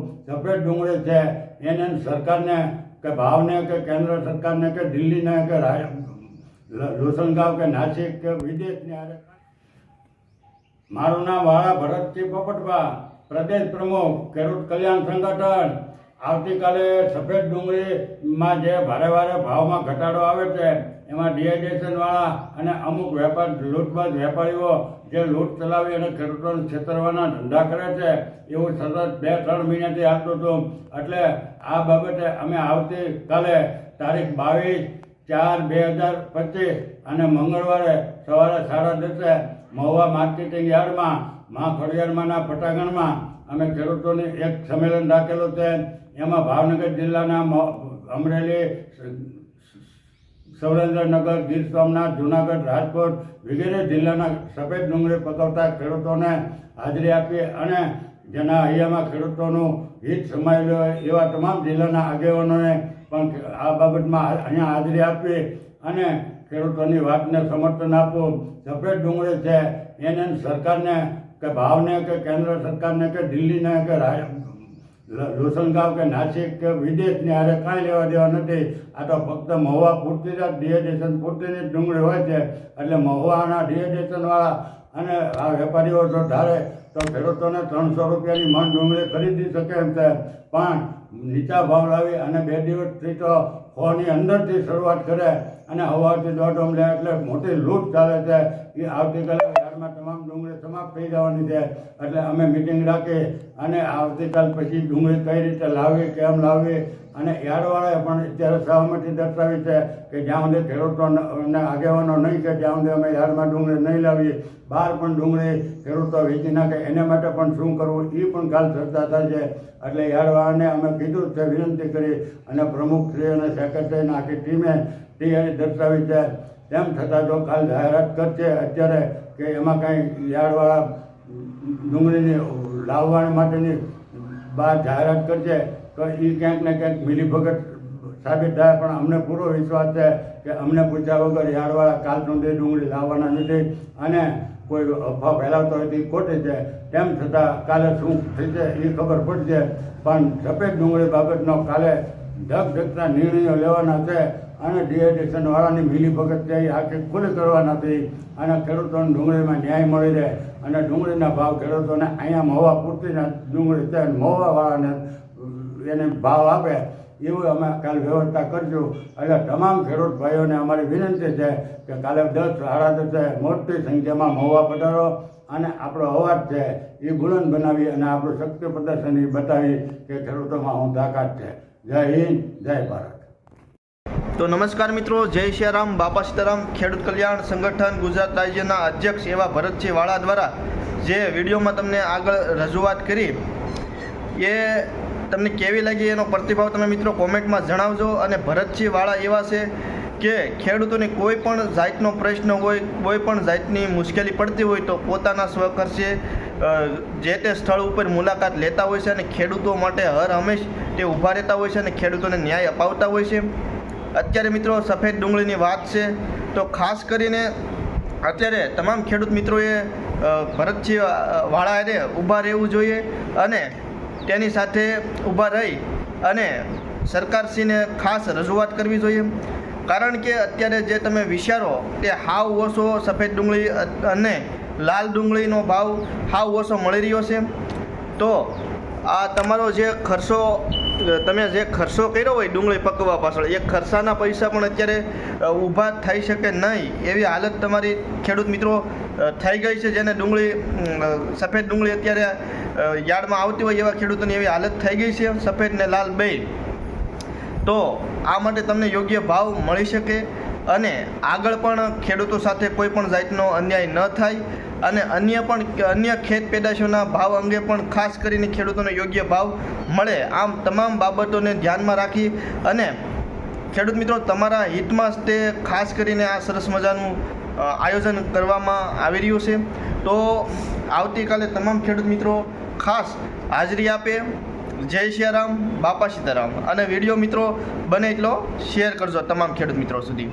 સફેદ ડુંગળી છે. એને સરકારને કે ભાવને કે કેન્દ્ર સરકારને કે દિલ્હીને કે રા- લોસનગાંવ કે નાસિક કે વિદેશને આરે મારું નામ વાળા ભરતસિંહ પોપટભા પ્રદેશ પ્રમુખ, ખેડૂત કલ્યાણ સંગઠન. આવતીકાલે સફેદ ડુંગળીમાં જે ભારે ભારે ભાવમાં ઘટાડો આવે છે, એમાં ડિહાઇડ્રેશન વાળા અને અમુક વેપાર, લૂંટબાજ વેપારીઓ જે લૂંટ ચલાવી અને ખેડૂતોને છેતરવાના ધંધા કરે છે, એવું સતત બે, ત્રણ મહિનાથી આપતો હતો. એટલે આ બાબતે અમે આવતીકાલે તારીખ બાવીસ ચાર બે હજાર પચીસ અને મંગળવારે સવારે સાડા દસે મહુવા માર્કેટિંગ યાર્ડમાં મા ફળિયારમાંના પટાગણમાં અમે ખેડૂતોની એક સંમેલન રાખેલું છે. એમાં ભાવનગર જિલ્લાના અમરેલી સુરેન્દ્રનગર, ગીર સોમનાથ, જુનાગઢ, રાજકોટ વગેરે જિલ્લાના સફેદ ડુંગળી પકવતા ખેડૂતોને હાજરી આપી અને જેના અહીંયામાં ખેડૂતોનું હિત સમાયેલું હોય એવા તમામ જિલ્લાના આગેવાનોને પણ આ બાબતમાં અહીંયા હાજરી આપી અને ખેડૂતોની વાતને સમર્થન આપવું સફેદ ડુંગળી છે એને સરકારને કે ભાવને કે કેન્દ્ર સરકારને કે દિલ્હીને કે લોસનગાંવ કે નાસિક કે વિદેશની હારે કાંઈ લેવા દેવા નથી. આ તો ફક્ત મહુવા પૂરતી જ ડિહાઇડ્રેશન પૂરતીની જ ડુંગળી હોય છે. એટલે મહુવાના ડિહાઇડ્રેશનવાળા અને આ વેપારીઓ જો ધારે, તો ખેડૂતોને ત્રણસો રૂપિયાની મણ ડુંગળી ખરીદી શકે એમ છે પણ નીચા ભાવ લાવી અને બે દિવસથી તો ખોની અંદરથી શરૂઆત કરે. અને હવાથી દોઢ લે એટલે મોટી લૂંટ ચાલે છે. એ આવતીકાલે યાર્ડમાં તમામ ડુંગળી સમાપ્ત થઈ જવાની છે. એટલે અમે મિટિંગ રાખી અને આવતીકાલ પછી ડુંગળી કઈ રીતે લાવવી, કેમ લાવવી અને યાર્ડવાળાએ પણ અત્યારે સહમતિ દર્શાવી છે કે જ્યાં સુધી ખેડૂતો આગેવાનો નહીં કે જ્યાં સુધી અમે યાર્ડમાં ડુંગળી નહીં લાવીએ. બહાર પણ ડુંગળી ખેડૂતો વેચી નાખે. એને માટે પણ શું કરવું એ પણ કાલ ચર્ચા થશે એટલે યાર્ડવાળાને અમે કીધું છે, વિનંતી કરી અને પ્રમુખશ્રી અને સેક્રેટરીને આખી ટીમે તૈયારી દર્શાવી છે. તેમ છતાં જો કાલ જાહેરાત કરશે. અત્યારે કે એમાં કાંઈ યાર્ડવાળા ડુંગળીની લાવવા માટેની બહાર જાહેરાત કરશે, તો એ ક્યાંક ને ક્યાંક મિલીભગત સાબિત થાય. પણ અમને પૂરો વિશ્વાસ છે કે અમને પૂછ્યા વગર યાર્ડવાળા કાલ સુધી ડુંગળી લાવવાના નથી અને કોઈ અફવા ફેલાવતો હોય તે ખોટી છે. તેમ છતાં કાલે શું થશે એ ખબર પડશે. પણ સફેદ ડુંગળી બાબતનો કાલે ધક ધકતા નિર્ણયો લેવાના છે. અને ડિહાઇડ્રેશન વાળાની મિલીભગત એ આખી ખુલ્લી કરવાના થઈ અને ખેડૂતોને ડુંગળીમાં ન્યાય મળી રહે. અને ડુંગળીના ભાવ ખેડૂતોને અહીંયા મહુવા પૂરતીના ડુંગળી છે અને મહુવાવાળાને એને ભાવ આપે. એવું અમે કાલે વ્યવસ્થા કરશું એટલે તમામ ખેડૂત ભાઈઓને અમારી વિનંતી છે કે કાલે દસ સાડા દસે મોટી સંખ્યામાં મહુવા પધારો. અને આપણો અવાજ છે એ બુલંદ બનાવી અને આપણું શક્તિ પ્રદર્શન એ બતાવી કે ખેડૂતોમાં હું તાકાત છે. જય હિન્દ, જય ભારત. તો નમસ્કાર મિત્રો, જય સિયારામ બાપા સીતારામ, ખેડૂત કલ્યાણ સંગઠન ગુજરાત રાજ્યના અધ્યક્ષ એવા ભરતસિંહ વાળા દ્વારા જે વિડીયોમાં તમને આગળ રજૂઆત કરી, એ તમને કેવી લાગી એનો પ્રતિભાવ તમે મિત્રો કોમેન્ટમાં જણાવજો અને ભરતસિંહ વાળા એવા છે કે ખેડૂતોને કોઈ પણ જાતનો પ્રશ્ન હોય, કોઈ પણ જાતની મુશ્કેલી પડતી હોય તો પોતાના સ્વખર્ચે જે તે સ્થળ ઉપર મુલાકાત લેતા હોય છે અને ખેડૂતો માટે હર હંમેશ તે ઊભા રહેતા હોય છે અને ખેડૂતોને ન્યાય અપાવતા હોય છે. અત્યારે મિત્રો સફેદ ડુંગળીની વાત છે. તો ખાસ કરીને અત્યારે તમામ ખેડૂત મિત્રોએ ભરતસિંહ વાળાએ ઊભા રહેવું જોઈએ અને તેની સાથે ઊભા રહી અને સરકારશ્રીને ખાસ રજૂઆત કરવી જોઈએ. કારણ કે અત્યારે જે તમે વિચારો તે હાવ ઓછો સફેદ ડુંગળી અને લાલ ડુંગળીનો ભાવ હાવ ઓછો મળી રહ્યો છે. તો આ તમારો જે ખર્ચો તમે જે ખર્ચો કર્યો હોય ડુંગળી પકવવા પાછળ, એ ખર્ચાના પૈસા પણ અત્યારે ઊભા થઈ શકે નહીં. એવી હાલત તમારી ખેડૂત મિત્રો થઈ ગઈ છે જેને ડુંગળી સફેદ ડુંગળી અત્યારે યાર્ડમાં આવતી હોય એવા ખેડૂતોની એવી હાલત થઈ ગઈ છે, સફેદ ને લાલ બે. તો આ માટે તમને યોગ્ય ભાવ મળી શકે અને આગળ પણ ખેડૂતો સાથે કોઈ પણ જાતનો અન્યાય ન થાય. અને અન્ય પણ અન્ય ખેત પેદાશોના ભાવ અંગે પણ ખાસ કરીને ખેડૂતોને યોગ્ય ભાવ મળે. આમ તમામ બાબતોને ધ્યાનમાં રાખી અને ખેડૂત મિત્રો, તમારા હિતમાં તે ખાસ કરીને આ સરસ મજાનું આયોજન કરવામાં આવી રહ્યું છે. તો આવતીકાલે તમામ ખેડૂત મિત્રો ખાસ હાજરી આપે. જય સિયારામ બાપા સીતારામ. અને વીડિયો મિત્રો બને એટલો શેર કરજો તમામ ખેડૂત મિત્રો સુધી.